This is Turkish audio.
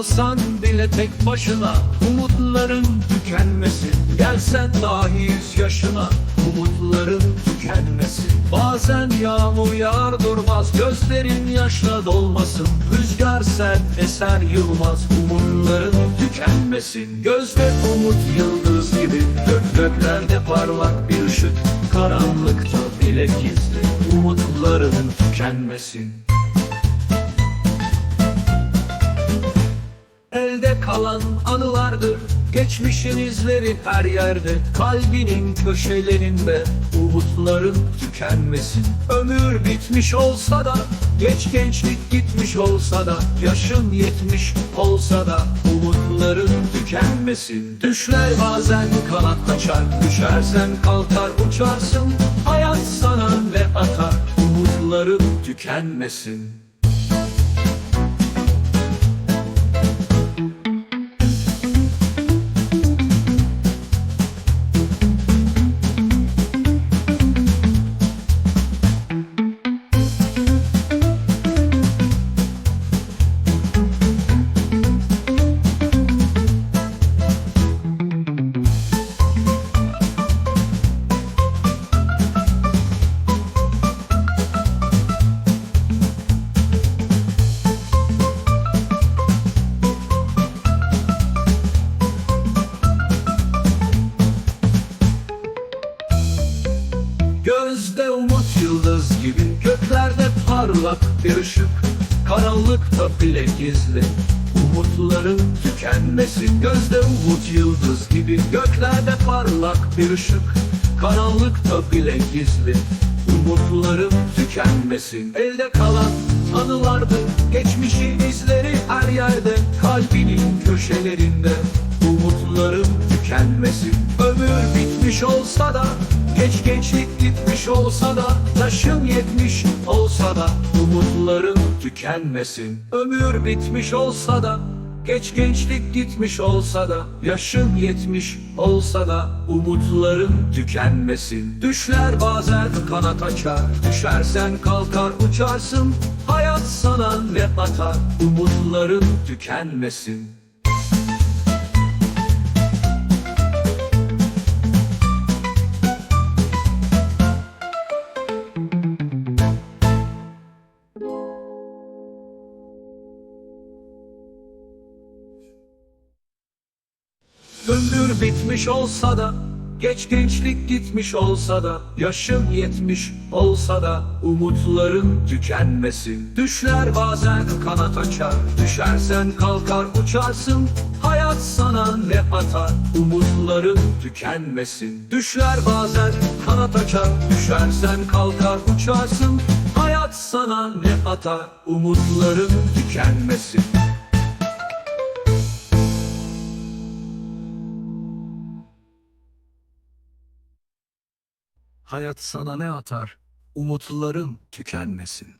kalsan bile tek başına Umutların tükenmesin Gelsen dahi yüz yaşına Umutların tükenmesin Bazen yağmur yağar durmaz Gözlerin yaşla dolmasın. Rüzgar sert eser yılmaz Umutların tükenmesin. Gözde umut yıldız gibi Gök göklerde parlak bir ışık. Karanlıkta bile gizli Umutların tükenmesin Elde kalan anılardır. Geçmişin izleri her yerde Kalbinin köşelerinde. Umutların tükenmesin. Ömür bitmiş olsa da Geç gençlik gitmiş olsa da Yaşın yetmiş olsa da Umutların tükenmesin. Düşler bazen kanat açar Düşersen kalkar uçarsın. Hayat sana ve atar? Umutların tükenmesin Gözde umut yıldız gibi Göklerde parlak bir ışık. Karanlıkta bile gizli Umutların tükenmesin Gözde umut yıldız gibi Göklerde parlak bir ışık. Karanlıkta bile gizli Umutların tükenmesin Elde kalan anılardı Geçmişin izleri her yerde Kalbinin köşelerinde. Umutların tükenmesin Ömür bitmiş olsa da Geç gençlik gitmiş olsa da Yaşın yetmiş olsa da Umutların tükenmesin. Ömür bitmiş olsa da Geç gençlik gitmiş olsa da Yaşın yetmiş olsa da Umutların tükenmesin. Düşler bazen kanat açar Düşersen kalkar uçarsın. Hayat sana ne atar? Umutların tükenmesin Ömür bitmiş olsa da Geç gençlik gitmiş olsa da Yaşın yetmiş olsa da Umutların tükenmesin. Düşler bazen kanat açar Düşersen kalkar uçarsın. Hayat sana ne atar Umutların tükenmesin. Düşler bazen kanat açar Düşersen kalkar uçarsın Hayat sana ne atar Umutların tükenmesin Hayat sana ne atar? Umutların tükenmesin.